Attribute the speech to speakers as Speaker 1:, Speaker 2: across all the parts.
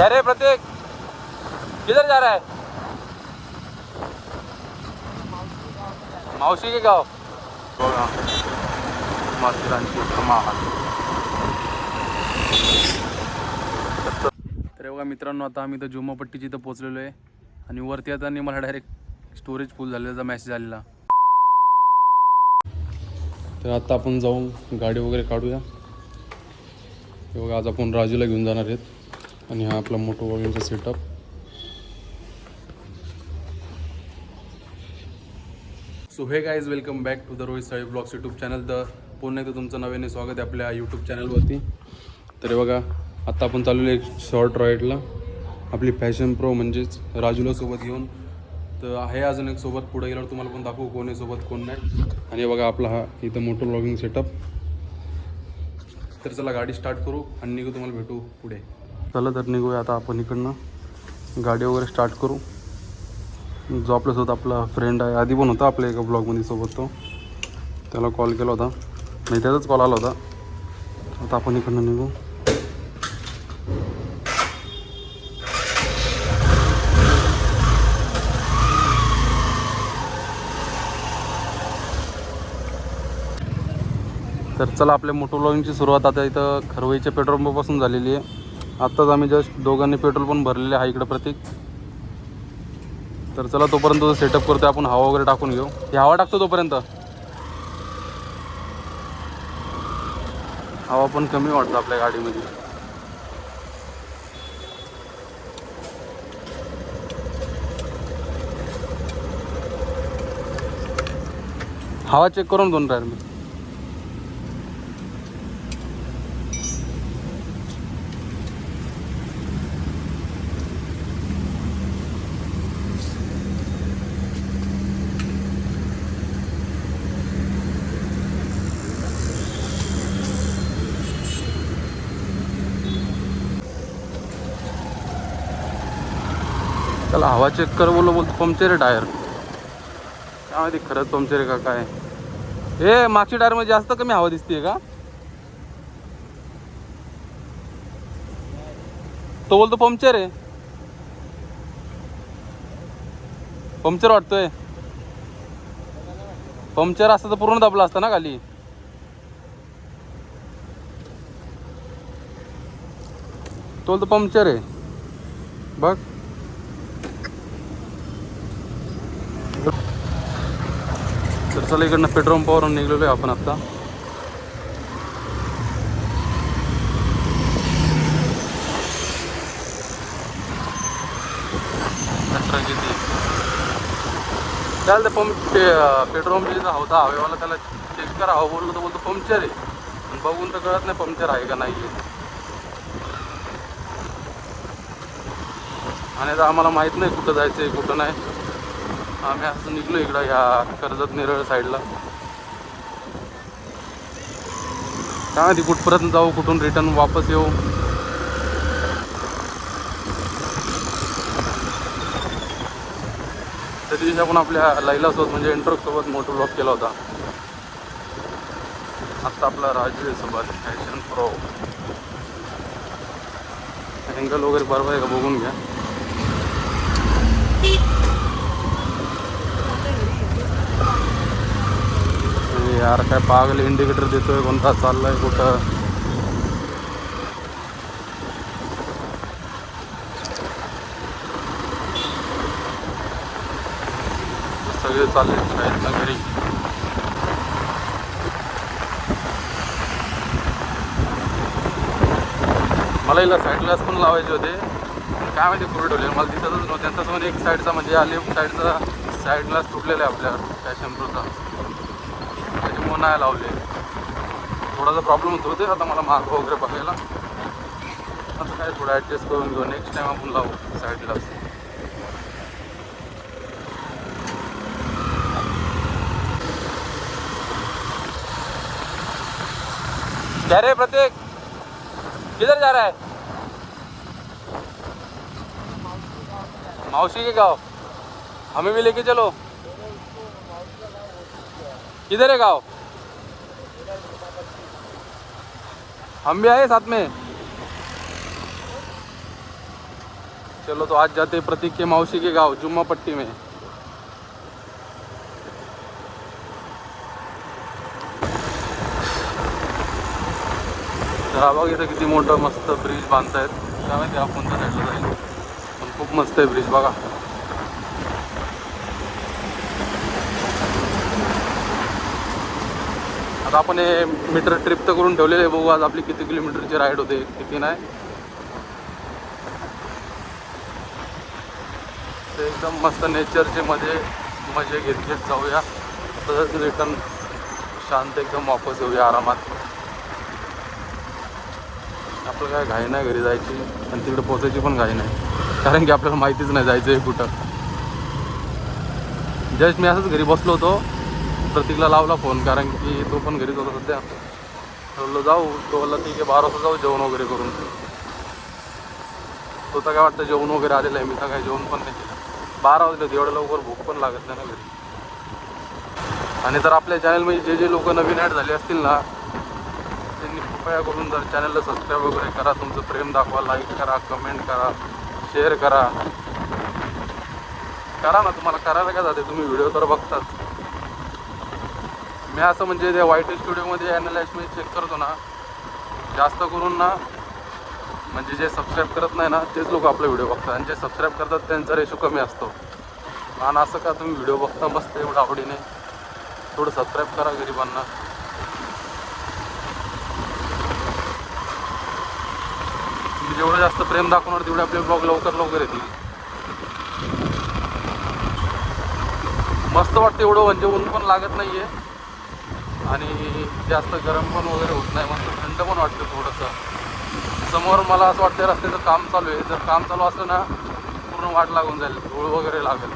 Speaker 1: क्या रे प्रतीक। किधर जा रहा है? मावशी के गाव। बघा तर बघा मित्रांनो आता आम्ही तर जुमापट्टीची इथं पोचलेलो आहे. आणि वरती येताना मला डायरेक्ट स्टोरेज फुल झालेला मेसेज आलेला. तर आता आपण जाऊन गाडी वगैरे काढूया. बघा आज आपण राजूला घेऊन जाणार आहेत. आणि हा आपला Moto वॉल्यूमचा setup so hey guys welcome back to the Rohit Sai blogs YouTube channel तर पुन्हा एकदा तुमचं नव्याने स्वागत आहे आपल्या यूट्यूब चॅनलवरती तर हे बघा आत्ता आपण चाललेलो एक शॉर्ट राईडला आपली फॅशन प्रो म्हणजेच राजूला सोबत घेऊन. तर आहे अजून एक सोबत पुढे गेल्यावर तुम्हाला पण दाखवू कोण आहे सोबत कोण नाही. आणि बघा आपला हा इथं मोटो ब्लॉगिंग सेटअप तर चला गाडी स्टार्ट करू आणि निघू तुम्हाला भेटू पुढे. चला तर निघूया आता आपण इकडनं. गाडी वगैरे स्टार्ट करू. जो आपल्यासोबत आपला फ्रेंड आहे. आधी पण होता आपल्या एका ब्लॉगमध्ये सोबत तो. त्याला कॉल केला होता. नाही त्याचाच कॉल आला होता. आता आपण इकडनं निघू. तर चला आपल्या मोटो ब्लॉगिंगची सुरुवात. आता इथं खरवईच्या पेट्रोल पंपापासून झालेली आहे. आत्ताच आम्ही जस्ट दोघांनी पेट्रोल पण भरलेले आहे इकडं प्रतीक. तर चला तोपर्यंत सेटअप करतो आपण हवा वगैरे टाकून घेऊ. ही हवा टाकतो तोपर्यंत. हवा पण कमी वाटतं आपल्या गाडीमध्ये. हवा चेक करून दोन टायर मी त्याला हवा चेक कर बोललो बोलतो पंक्चर आहे टायर. काय माहिती खरंच पंक्चर आहे का काय? ए मागच्या टायरमध्ये जास्त कमी हवा दिसते का? तो बोलतो पंक्चर आहे पंक्चर वाटतोय. पंक्चर असतं तर पूर्ण दाबला असतं ना खाली. तो बोलतो पंक्चर आहे बघ. तर चला इकडनं पेट्रोल पंपावरून निघलेलो आहे आपण आत्ता ट्रक त्याला ते पंप पे पेट्रोल पंप जिथं होता हवेवाला त्याला चेक करा. हवं बोललो तर बोलतो पंक्चर आहे. पण बघून तर कळत नाही पंक्चर आहे का नाही आणि आता आम्हाला माहीत नाही कुठं जायचं आहे कुठं नाही. आम्ही असं निघलो इकडं ह्या कर्जत नेरळ साईडला. काय माहिती कुठपर्यंत जाऊ कुठून रिटर्न वापस येऊ. त्या दिवशी आपण आपल्या लैलासोबत म्हणजे इंट्रोसोबत मोठं ब्लॉक केला होता. आत्ता आपला राजवीरसोबत फॅशन प्रो अँगल वगैरे बरोबर आहे का? बघून घ्या अरे यार काय पागल इंडिकेटर देतोय कोणता चाललाय कुठं? सगळे चालले शाळेत ना घरी. मला हिला साईड ग्लास पण लावायचे होते. काय माहिती पुढे ठेवले मला दिसतच नव्हतं. त्यांच्यासमोर एक साईडचा म्हणजे या लेफ्ट साईडचा साईड ग्लास तुटलेला आहे आपल्या फॅशन प्रोचा त्याच्यामुळे नाही लावले. थोडासा प्रॉब्लेम होतो ते. आता मला मार्क वगैरे बघायला. आता काय थोडं ॲडजस्ट करून घेऊ. नेक्स्ट टाईम आपण लावू साईडला. ग्लास क्या रे प्रत्येक किधर जा रहा है? मावशी के गाँव. हमें भी लेके चलो. किधर है गाँव? हम भी आए साथ में. चलो तो आज जाते प्रतीक के मौसी के गांव जुम्मा पट्टी में. बघ इथं किती मोठं मस्त ब्रिज बांधतायत. काय माहिती हा कोणत्या साईडला जाईल. पण खूप मस्त आहे ब्रिज बघा. आता आपण हे मीटर ट्रिप तर करून ठेवलेले आहे. बघू आज आपली किती किलोमीटरची राईड होते किती नाही. ते एकदम मस्त नेचरचे मजे मजे घेत घेत जाऊया. तसंच रिटर्न शांत एकदम वापस येऊया आरामात. आपलं काय घाई नाही घरी जायची आणि तिकडे पोचायची पण घाई नाही. कारण की आपल्याला माहितीच नाही जायचं आहे कुठं. जस्ट मी असंच घरी बसलो होतो. प्रतीकला लावला फोन कारण की तो पण घरीच होता सध्या. बोललो जाऊ तो बोलला ठीक आहे बारा वाजता जाऊ जेवण वगैरे करून. तो तर काय वाटतं जेवण वगैरे आलेलं आहे? मी तर काय जेवण पण नाही केलं. बारा वाजले होते एवढं लवकर भूक पण लागत नाही ना घरी. आणि तर आपल्या चॅनलमध्ये जे जे लोक नवीन ॲड झाले असतील ना त्यांनी कृपया करून जर चॅनलला सबस्क्राईब वगैरे करा तुमचं प्रेम दाखवा लाईक करा कमेंट करा शेअर करा. करा ना तुम्हाला करायला काय जाते? तुम्ही व्हिडिओ तर बघताच. मी असं म्हणजे त्या वाईट स्टुडिओमध्ये ॲनालाइज मी चेक करतो ना जास्त करून ना म्हणजे जे सबस्क्राईब करत नाही ना तेच लोक आपले व्हिडिओ बघतात. आणि जे सबस्क्राईब करतात त्यांचा रेशो कमी असतो. आणि असं का तुम्ही व्हिडिओ बघता मस्त एवढं आवडीने. थोडं सबस्क्राईब करा गरिबांना. जेवढं जास्त प्रेम दाखवणार तेवढे आपले ब्लॉग लवकर लवकर येतील. मस्त वाटतं एवढं म्हणजे ऊन पण लागत नाहीये. आणि जास्त गरम पण वगैरे होत नाही मस्त थंड पण वाटतं थोडंसं. समोर मला असं वाटतं रस्त्याचं काम चालू आहे. जर काम चालू असलं ना पूर्ण वाट लागून जाईल धूळ वगैरे लागेल.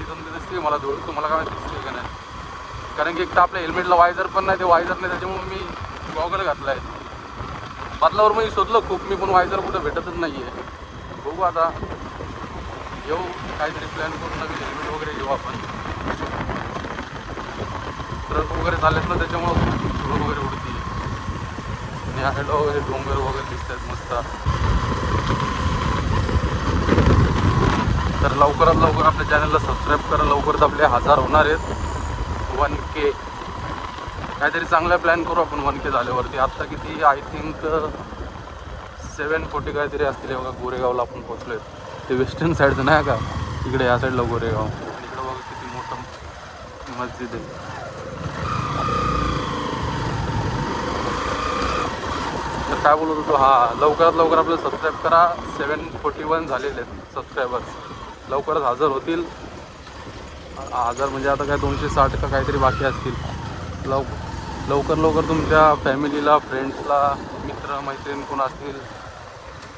Speaker 1: इथून दिसते मला धूळ. तुम्हाला काय दिसते का नाही? कारण की एक तर आपल्या हेल्मेटला वायझर पण नाही ते वायझर नाही त्याच्यामुळे मी गॉगल घातला आहे. बदलावर मी शोधलं खूप. मी पण वायझर कुठं भेटतच नाही आहे बघू आता. येऊ. काहीतरी प्लॅन करून नवीन हेल्मेट वगैरे घेऊ आपण. ट्रक वगैरे चालत ना त्याच्यामुळं धूळ वगैरे उडती. आणि ह्याला वगैरे डोंगर वगैरे दिसत आहेत मस्त. तर लवकरात लवकर आपल्या चॅनलला सबस्क्राईब करा. लवकरच आपले हजार होणार आहेत. वन के काहीतरी चांगला प्लॅन करू आपण वन के झाल्यावरती. आत्ता किती आय थिंक सेवन फोर्टी काहीतरी असतील. बघा गोरेगावला आपण पोचलोय ते वेस्टर्न साईडचं नाही का? इकडे या साईडला गोरेगाव. इकडं बघा किती मोठं मस्जिद आहे. काय बोलत होतो? हा लवकरात लवकर आपलं सबस्क्राईब करा. सेवन फोर्टी वन झालेले आहेत सबस्क्रायबर्स लवकरच हजर होतील. हजर म्हणजे आता काय दोनशे साठ का काहीतरी बाकी असतील. लव लवकर लवकर तुमच्या फॅमिलीला फ्रेंड्सला मित्र मैत्रीण कोण असतील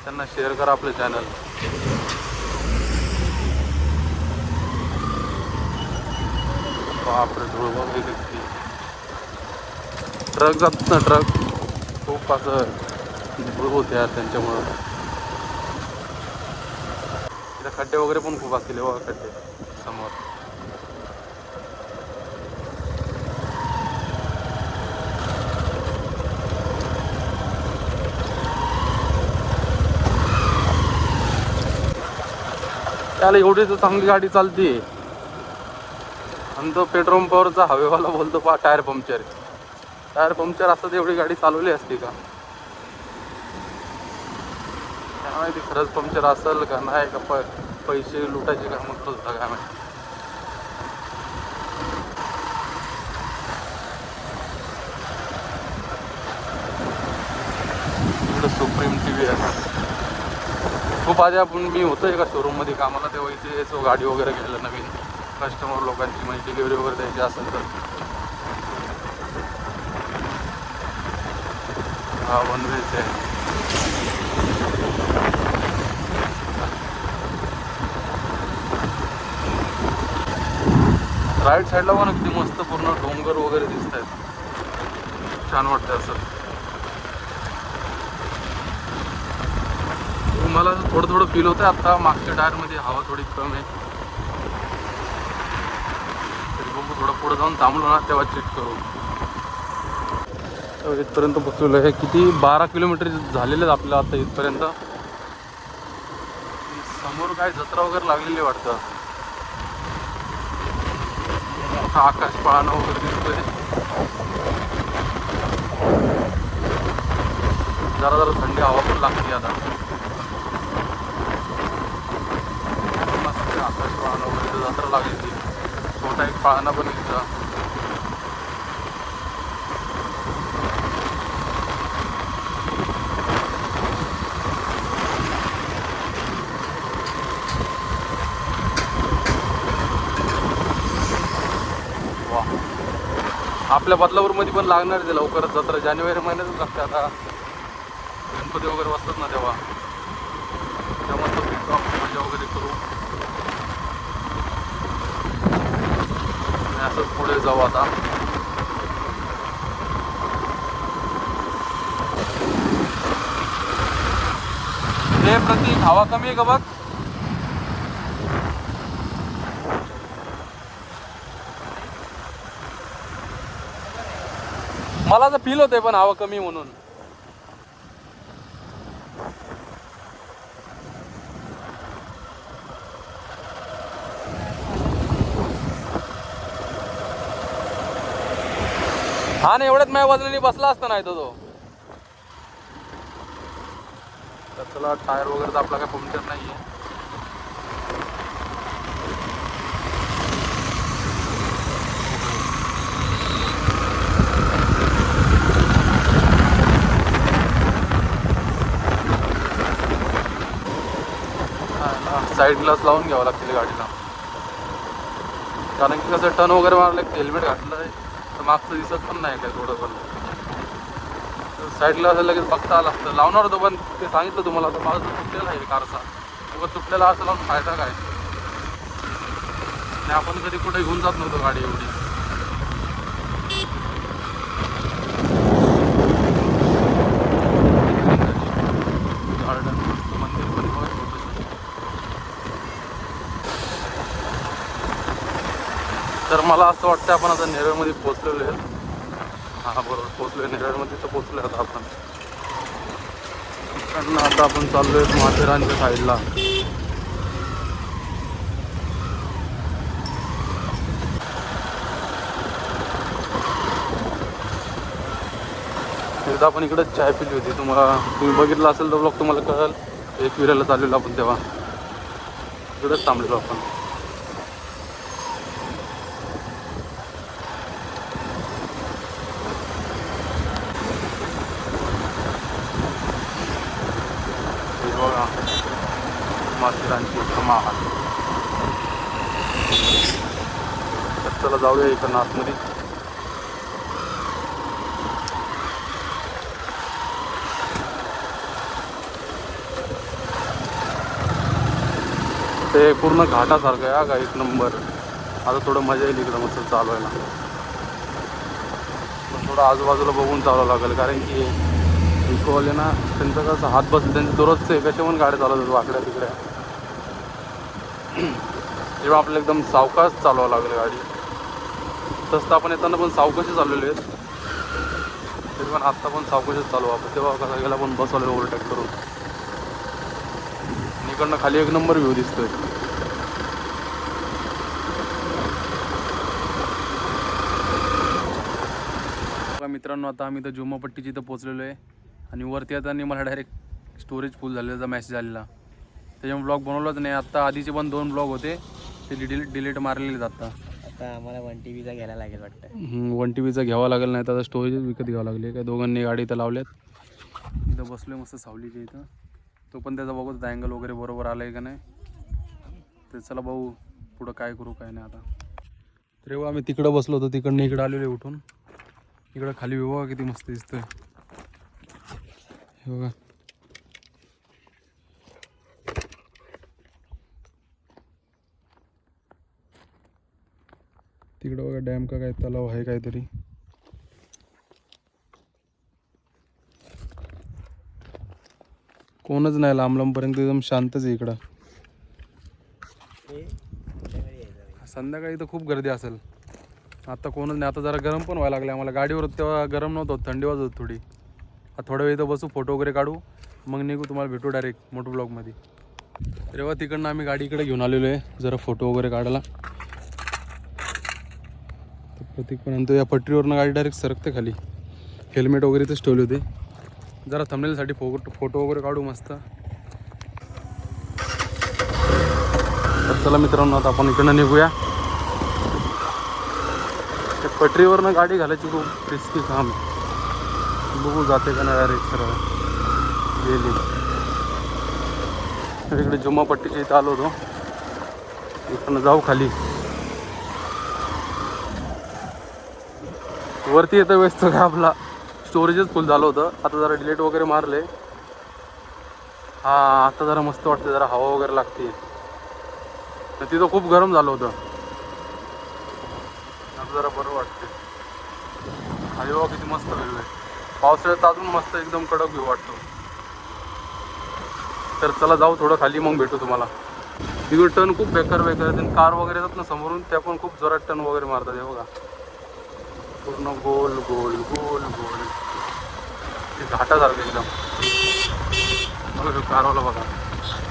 Speaker 1: त्यांना शेअर करा आपलं चॅनल बापरे धूळ वगैरे ट्रक जातात ना ट्रक खूप असं धूळ होते यार त्यांच्यामुळं. तिथं खड्डे वगैरे पण खूप असतील हे बघा खड्डे समोर. त्याला एवढी तर चांगली गाडी चालते. आणि तो पेट्रोल पंपावरचा हवेवाला बोलतो पा टायर पंक्चर टायर पंक्चर असतात एवढी गाडी चालवली असते का? काय माहिती खरंच पंक्चर असेल का नाही का प पैसे लुटायचे का मग होता काय माहिती. इकडं सुप्रीम टी व्ही आहे खूप आधी आपण मी होतो एका शोरूममध्ये कामाला तेव्हा इथे यायचो गाडी वगैरे घ्यायला नवीन कस्टमर लोकांची म्हणजे डिलिव्हरी वगैरे द्यायची असेल तर. हा वन वेच आहे राईट साईडला पण अगदी मस्त पूर्ण डोंगर वगैरे दिसत आहेत छान वाटतं असं. मला थोडं थोडं फील होतं आता मागच्या टायरमध्ये हवा थोडी कमी आहे. तरी बघू थोडं पुढे जाऊन थांबलो ना तेव्हा चेक करू. तर इथपर्यंत पोचलेलो आहे. किती? बारा किलोमीटर झालेले आपल्याला आता इथपर्यंत. समोर काय जत्रा वगैरे लागलेली वाटतं? आकाश पाळणं वगैरे दिसतोय. जरा जरा थंडी हवा पण लागते आता. आकाश पाळणं वगैरे जत्रा जत्रा ती छोटा एक पाळणा पण इथं. आपल्या बदलापूरमध्ये पण लागणार ते लवकरच. जत्रा जानेवारी महिन्यातच लागते आता. गणपती वगैरे बसतात ना तेव्हा. तेव्हा आपण मजा वगैरे करू. आणि असंच पुढे जाऊ आता. हे प्रतीक हवा कमी आहे का बघ? मला तर फील होते पण हवा कमी म्हणून. हा ना एवढ्याच माझ्या वजनाने बसला असता नाही तो तो. तर चला टायर वगैरे तर आपला काय पंक्चर आहे साईड ग्लास लावून घ्यावं लागतील गाडीला. कारण की कसं टर्न वगैरे मारलं की हेल्मेट घातलं आहे तर मागचं दिसत पण नाही काय थोडं पण. साईड ग्लास लगेच बघता आलं असतं. लावणार होतो पण ते सांगितलं तुम्हाला तर माझं तुटलेला आहे कारचा उगाच तुटलेला असं लावून फायदा काय? नाही आपण कधी कुठे घेऊन जात नव्हतो गाडी एवढी गार्डन मंदिर पण बघा छोटंसं. तर मला असं वाटतं आपण आता नेरळमध्ये पोचलेलो आहे. हा बरोबर पोहोचलोय. नेरळमध्ये तर पोहोचलोय आता आपण. कारण आता आपण चाललोय माथेरानच्या साईडला एकदा आपण इकडे चाय पिली होती. तुम्हाला तुम्ही बघितलं असेल तर ब्लॉग तुम्हाला कळेल. एक विरायला चाललेलो आपण तेव्हा. इकडेच थांबलेलो आपण. माथेरानची महाल तर चला जाऊया इकडं आतमध्ये ते पूर्ण घाटासारखं आहे हा का? एक नंबर. आता थोडं मजा येईल इकडं मस्त चालवायला. पण थोडं आजूबाजूला बघून चालवावं लागेल कारण की ऑटोवाले ना त्यांचा कसं हात बसले त्यांचे दररोजचे कसे पण गाड्या होतो वाकड्या तिकड्या. तेव्हा आपल्याला एकदम सावकाश चालवावं लागेल गाडी. तसं तर आपण येताना पण सावकाशी चाललेले आहेत तरी पण आत्ता पण सावकाशच चालू आपण. तेव्हा कसा गेला पण बसवलं ओव्हरटेक करून. इकडनं खाली एक नंबर व्ह्यू दिसतोय. मित्रांनो आता आम्ही तर जुमापट्टीची इथं पोचलेलो आहे. आणि वरती आता मला डायरेक्ट स्टोरेज फुल झालेला मेसेज आलेला. त्याच्यामुळे ब्लॉग बनवलाच नाही. आत्ता आधीचे पण दोन ब्लॉग होते. ते डिलीट डिलीट मारलेले आहेत आता.
Speaker 2: आता आम्हाला वन टी व्हीचा घ्यायला लागेल वाटतं
Speaker 1: वन टी व्हीचा घ्यावा लागेल नाही तर आता स्टोरेज विकत घ्यावं लागले. काय दोघांनी गाडी इथं लावल्यात. इथं बसलोय मस्त सावलीच्या इथं. तो पण त्याचा बघत अँगल वगैरे बरोबर आलं आहे का नाही. तर चला भाऊ पुढं काय करू काय नाही आता. तर आम्ही तिकडं बसलो होतो तिकडनं इकडं आलेलो उठून. इकडं खाली विवाह किती मस्त दिसतोय. हे बघा. तिकडं बघा डॅम का काय तलाव आहे काहीतरी. कोणच नाही लांब लांबपर्यंत एकदम शांतच आहे इकडं. संध्याकाळी तर खूप गर्दी असेल. आता कोणच नाही आता जरा गरम पण व्हायला लागले आम्हाला. गाडीवर तेव्हा गरम नव्हतं होत, थंडी वाजत थोडी. थोड्या वेळ इथं बसू फोटो वगैरे काढू. मग निघू तुम्हाला भेटू डायरेक्ट मोठो ब्लॉगमध्ये तेव्हा तिकडनं आम्ही गाडी इकडे घेऊन आलेलो आहे. जरा फोटो वगैरे काढायला. तर प्रतीकपर्यंत या पटरीवरनं गाडी डायरेक्ट सरकते खाली. हेल्मेट वगैरे इथेच ठेवले होते. जरा थंबनेलसाठी फोटो फोटो वगैरे काढू मस्त. तर चला मित्रांनो आता आपण इकडनं निघूया. त्या पटरीवरनं गाडी घालायची खूप रिस्की काम आहे. बघू जाते का नाही डायरेक्ट सरळ गेली. तर इकडे जुमापट्टीच्या इथं आलो होतो. इकडनं जाऊ खाली. वरती येतं वेळेस तर आपला? स्टोरेजच फुल झालं होतं. आता जरा डिलेट वगैरे मारले. हा आता जरा मस्त वाटतं जरा हवा वगैरे लागते. तर तिथं खूप गरम झालं होतं. आता जरा बरं वाटते अरे बाबा किती मस्त वेगळं आहे. पावसाळ्यात अजून मस्त एकदम कडक व्ह्यू वाटतो. तर चला जाऊ थोडं खाली मग भेटू तुम्हाला. तिकडे टर्न खूप बेकार बेकार आहेत. कार वगैरे येतात ना समोरून त्या पण खूप जोरात टर्न वगैरे मारतात हे बघा. पूर्ण गोल गोल गोल गोल. ते घाटासारखं एकदम. बघा कारवाला बघा.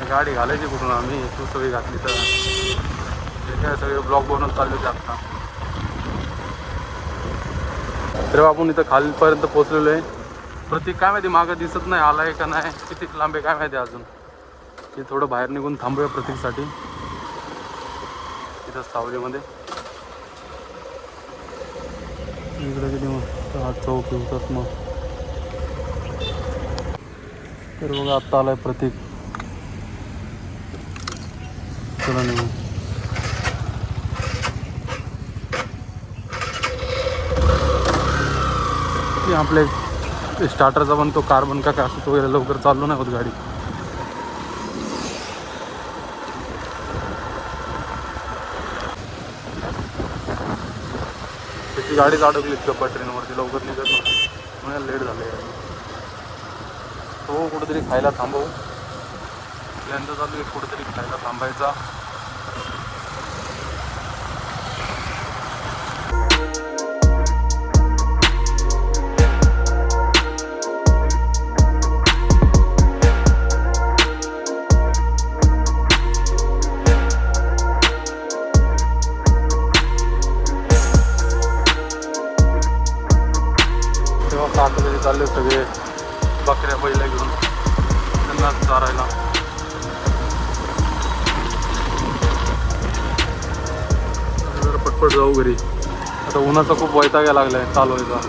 Speaker 1: गाडी घालायची कुठून आम्ही तू सगळी घातली तर. हे काय सगळे ब्लॉक बनवून चालले होते आता तर आपण इथं खालीपर्यंत पोहोचलेलो आहे. प्रतीक काय माहिती मागं दिसत नाही आलाय का नाही? किती लांब आहे काय माहिती अजून? ते थोडं बाहेर निघून थांबूया प्रतीकसाठी. इथं सावलीमध्ये. इकडे किती मग? हा चौक येतात मग. तर बघा आत्ता आलाय प्रतीक. चला निघू. आपले स्टार्टरचा पण तो कार्बन का काय असतो तो वगैरे लवकर चाललो नाही होत गाडी. त्याची गाडीच अडकली का ट्रेनवरती लवकर निघत नव्हती. लेट झाले. तो कुठेतरी खायला थांबवू. यंदा चालू आहे कुठेतरी खायला थांबायचा. उन्हाचा खूप वैताग यायला लागलाय चालवायचा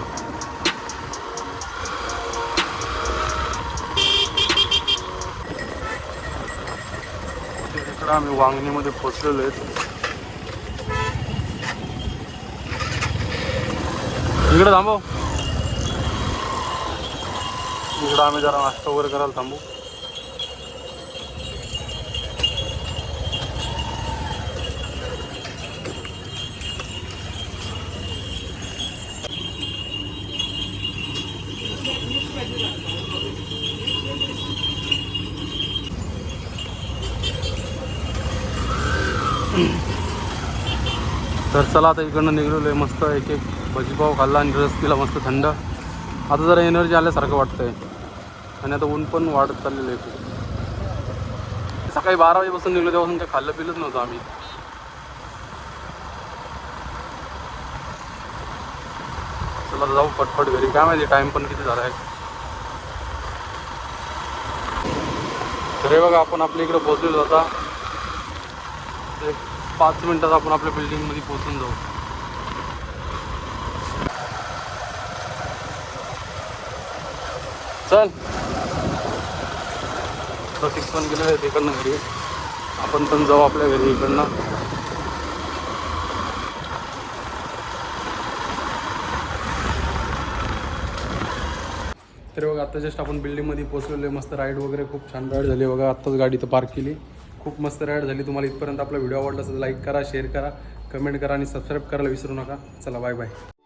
Speaker 1: इकडं आम्ही वांगणीमध्ये पोचलेलो आहेत इकडे थांबव. इकडं आम्ही जरा नाश्ता वगैरे करायला थांबू. तर चला आता इकडनं निघलेलो आहे मस्त एक एक भजीपाव खाल्ला आणि रस पिला मस्त थंड. आता जरा एनर्जी आल्यासारखं वाटतं आहे आणि आता ऊन पण वाढत चाललेलं आहे सकाळी बारा वाजेपासून निघलो तेव्हापासून काही खाल्लं पिलंच नव्हतं आम्ही. चला जाऊ पटपट घरी. काय माहिती टाइम पण किती झाला आहे तर हे बघा आपण आपल्या इकडे पोचलेलो आता. एक पाच मिनटात आपण आपल्या बिल्डिंगमध्ये पोहोचून जाऊ. चल. प्रतीक पण गेलेलं तिकडनं घरी. आपण पण जाऊ आपल्या घरी इकडनं. तर बघा आता जस्ट आपण बिल्डिंगमध्ये पोहोचलेलो आहे. मस्त राईड वगैरे खूप छान राईड झाली. बघा आत्ताच गाडी तर पार्क केली. खूप मस्त राईड झाली. तुम्हाला इथपर्यंत आपला व्हिडिओ आवडला असेल लाईक करा शेअर करा कमेंट करा आणि सबस्क्राईब करायला विसरू नका. चला बाय बाय